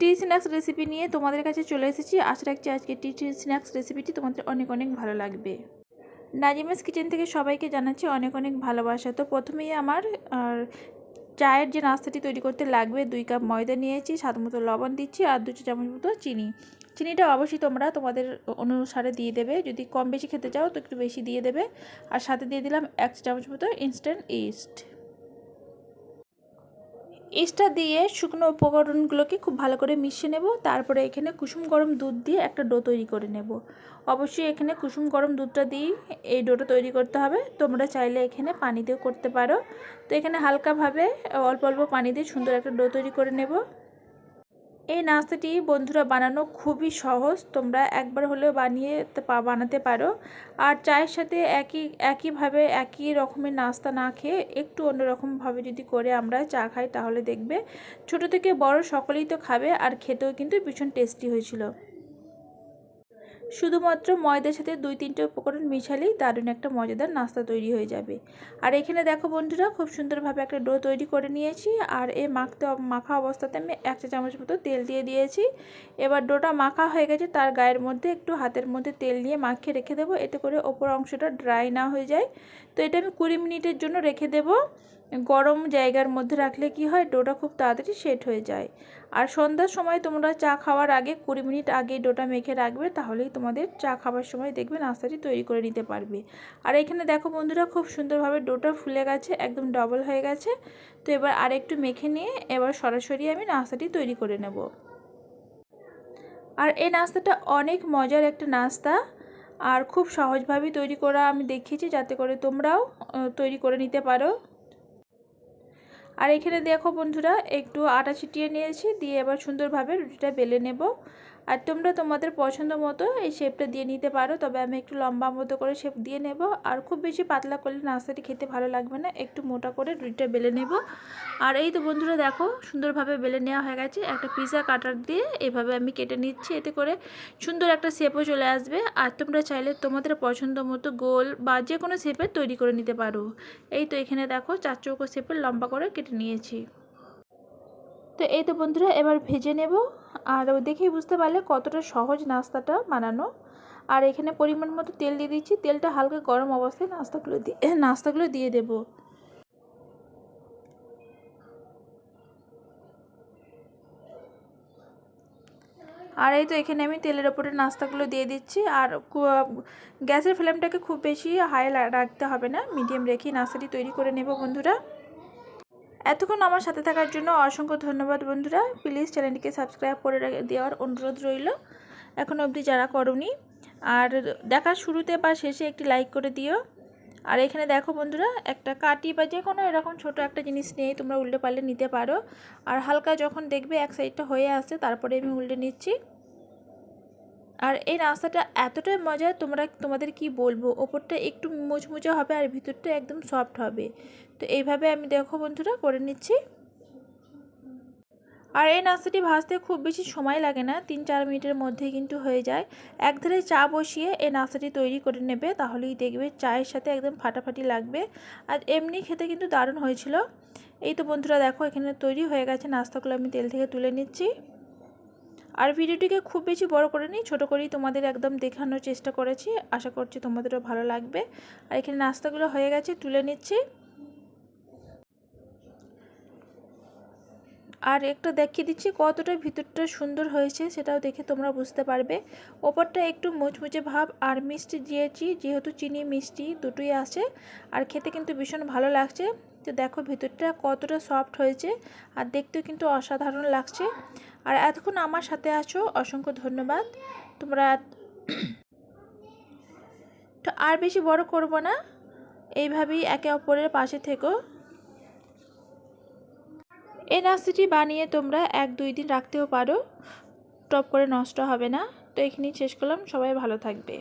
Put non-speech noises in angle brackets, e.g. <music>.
টি snacks recipe নিয়ে তোমাদের কাছে চলে এসেছি। আশা রাখছি আজকে টি স্ন্যাক্স রেসিপিটি তোমাদের অনেক অনেক ভালো লাগবে। নাজিমাস কিচেন থেকে সবাইকে জানাচ্ছি অনেক অনেক ভালোবাসা। তো প্রথমেই আমার চায়ের যে নাস্তাটি তৈরি করতে লাগবে, দুই কাপ ময়দা নিয়েছি, স্বাদ মতো লবণ দিচ্ছি, আর দু চামচ মতো চিনি। চিনিটা অবশ্যই তোমরা তোমাদের অনুসারে দিয়ে দেবে। যদি কম বেশি খেতে চাও তো একটু বেশি দিয়ে দেবে। আর সাথে দিয়ে দিলাম এক চামচ মতো ইনস্ট্যান্ট ইস্ট ইস্টটা দিয়ে শুকনো উপকরণগুলোকে খুব ভালো করে মিশিয়ে নেব। তারপরে এখানে কুসুম গরম দুধ দিয়ে একটা ডো তৈরি করে নেব। অবশ্যই এখানে কুসুম গরম দুধটা দিয়ে এই ডোটা তৈরি করতে হবে। তোমরা চাইলে এখানে পানি দিয়েও করতে পারো। তো এখানে হালকাভাবে অল্প অল্প পানি দিয়ে সুন্দর একটা ডো তৈরি করে নেব। এই নাস্তাটি বন্ধুরা বানানো খুবই সহজ। তোমরা একবার হলেও বানিয়ে বানাতে পারো। আর চায়ের সাথে একই, একইভাবে একই রকমের নাস্তা না খেয়ে একটু অন্যরকমভাবে যদি করে আমরা চা খাই তাহলে দেখবে ছোট থেকে বড় সকলেই তো খাবে। আর খেতেও কিন্তু ভীষণ টেস্টি হয়েছিল। শুধুমাত্র ময়দার সাথে দুই তিনটে উপকরণ মিশালেই দারুণ একটা মজাদার নাস্তা তৈরি হয়ে যাবে। আর এখানে দেখো বন্ধুরা, খুব সুন্দরভাবে একটা ডো তৈরি করে নিয়েছি। আর এ মাখতে মাখা অবস্থাতে আমি এক চা চামচ মতো তেল দিয়ে দিয়েছি। এবার ডোটা মাখা হয়ে গেছে, তার গায়ের মধ্যে একটু হাতের মধ্যে তেল নিয়ে মাখিয়ে রেখে দেবো। এতে করে ওপর অংশটা ড্রাই না হয়ে যায়। তো এটা আমি কুড়ি মিনিটের জন্য রেখে দেবো। গরম জায়গার মধ্যে রাখলে কি হয়? ডোটা খুব তাড়াতাড়ি সেট হয়ে যায়। আর সন্ধ্যার সময় তোমরা চা খাওয়ার আগে কুড়ি মিনিট আগে ডোটা মেখে রাখবে, তাহলেই তোমাদের চা খাওয়ার সময় দেখবে নাস্তাটি তৈরি করে নিতে পারবে। আর এখানে দেখো বন্ধুরা, খুব সুন্দরভাবে ডোটা ফুলে গেছে, একদম ডবল হয়ে গেছে। তো এবার আর একটু মেখে নিয়ে এবার সরাসরি আমি নাস্তাটি তৈরি করে নেব। আর এই নাস্তাটা অনেক মজার একটা নাস্তা। আর খুব সহজভাবেই তৈরি করা আমি দেখিয়েছি, যাতে করে তোমরাও তৈরি করে নিতে পারো। আর এখানে দেখো বন্ধুরা একটু আটা ছিটিয়ে নিয়েছি দিয়ে এবার সুন্দরভাবে রুটিটা বেলে নেব। আর তোমরা তোমাদের পছন্দ মতো এই শেপটা দিয়ে নিতে পারো, তবে আমি একটু লম্বা মতো করে শেপ দিয়ে নেব। আর খুব বেশি পাতলা করলে নাস্তাটি খেতে ভালো লাগবে না, একটু মোটা করে রুটিটা বেলে নেব। আর এই তো বন্ধুরা দেখো, সুন্দরভাবে বেলে নেওয়া হয়ে গেছে। একটা পিজা কাটার দিয়ে এভাবে আমি কেটে নিচ্ছি, এতে করে সুন্দর একটা শেপও চলে আসবে। আর তোমরা চাইলে তোমাদের পছন্দ মতো গোল বা যে কোনো শেপের তৈরি করে নিতে পারো। এই তো এখানে দেখো, চার চৌকো শেপের লম্বা করে কেটে নিয়েছি। তো এই তো বন্ধুরা, এবার ভেজে নেব। আর দেখেই বুঝতে পারলে কতটা সহজ নাস্তাটা বানানো। আর এখানে পরিমাণ মতো তেল দিয়ে দিচ্ছি। তেলটা হালকা গরম অবস্থায় নাস্তাগুলো দিয়ে <clears throat> নাস্তাগুলো দিয়ে দেব। আর এই তো এখানে আমি তেলের ওপরে নাস্তাগুলো দিয়ে দিচ্ছি। আর গ্যাসের ফ্লেমটাকে খুব বেশি হাই রাখতে হবে না। মিডিয়াম রেখেই নাস্তাটি তৈরি করে নেব বন্ধুরা। এতক্ষণ আমার সাথে থাকার জন্য অসংখ্য ধন্যবাদ বন্ধুরা। প্লিজ চ্যানেলটিকে সাবস্ক্রাইব করে দেওয়ার অনুরোধ রইল। এখন অবধি যারা করনি, আর দেখার শুরুতে বা শেষে একটি লাইক করে দিও। আর এখানে দেখো বন্ধুরা, একটা কাটি বা যে কোনো এরকম ছোট একটা জিনিস নিয়ে তোমরা উল্টে পারলে নিতে পারো। আর হালকা যখন দেখবে এক সাইডটা হয়ে আসছে তারপরে আমি উল্টে নিচ্ছি। আর এই নাস্তাটা এতটাই মজা তোমরা, তোমাদের কি বলব? ওপরটা একটু মুচমুচে হবে আর ভিতরটা একদম সফট হবে। তো এইভাবে আমি দেখো বন্ধুরা, করে নিচ্ছি। আর এই নাস্তাটি ভাজতে খুব বেশি সময় লাগে না তিন চার মিনিটের মধ্যেই কিন্তু হয়ে যায়। এক ধারে চা বসিয়ে এই নাস্তাটি তৈরি করে নেবে, তাহলেই দেখবে চায়ের সাথে একদম ফাটাফাটি লাগবে। আর এমনি খেতে কিন্তু দারুণ হয়েছিল। এই তো বন্ধুরা, দেখো এখানে তৈরি হয়ে গেছে নাস্তাগুলো, আমি তেল থেকে তুলে নিচ্ছি। আর ভিডিওটিকে খুব বেশি বড় করে নিই, ছোটো করেই তোমাদের একদম দেখানোর চেষ্টা করেছি। আশা করছি তোমাদেরও ভালো লাগবে। আর এখানে নাস্তাগুলো হয়ে গেছে, তুলে নিচ্ছি। আর একটা দেখিয়ে দিচ্ছি কতটা ভিতরটা সুন্দর হয়েছে, সেটাও দেখে তোমরা বুঝতে পারবে। ওপরটা একটু মুচমুচে ভাব আর মিষ্টি দিয়েছি, যেহেতু চিনি, মিষ্টি দুটোই আছে। আর খেতে কিন্তু ভীষণ ভালো লাগছে। তো দেখো ভিতরটা কতটা সফট হয়েছে, আর দেখতেও কিন্তু অসাধারণ লাগছে। আর এতক্ষণ আমার সাথে আছো, অসংখ্য ধন্যবাদ। তোমরা তো আর বেশি বড় করব না। এইভাবেই একে অপরের পাশে থেকো। এই নাস্তাটি বানিয়ে তোমরা এক দুই দিন রাখতেও পারো। টপ করে নষ্ট হবে না। তো এখানেই শেষ করলাম। সবাই ভালো থাকবে।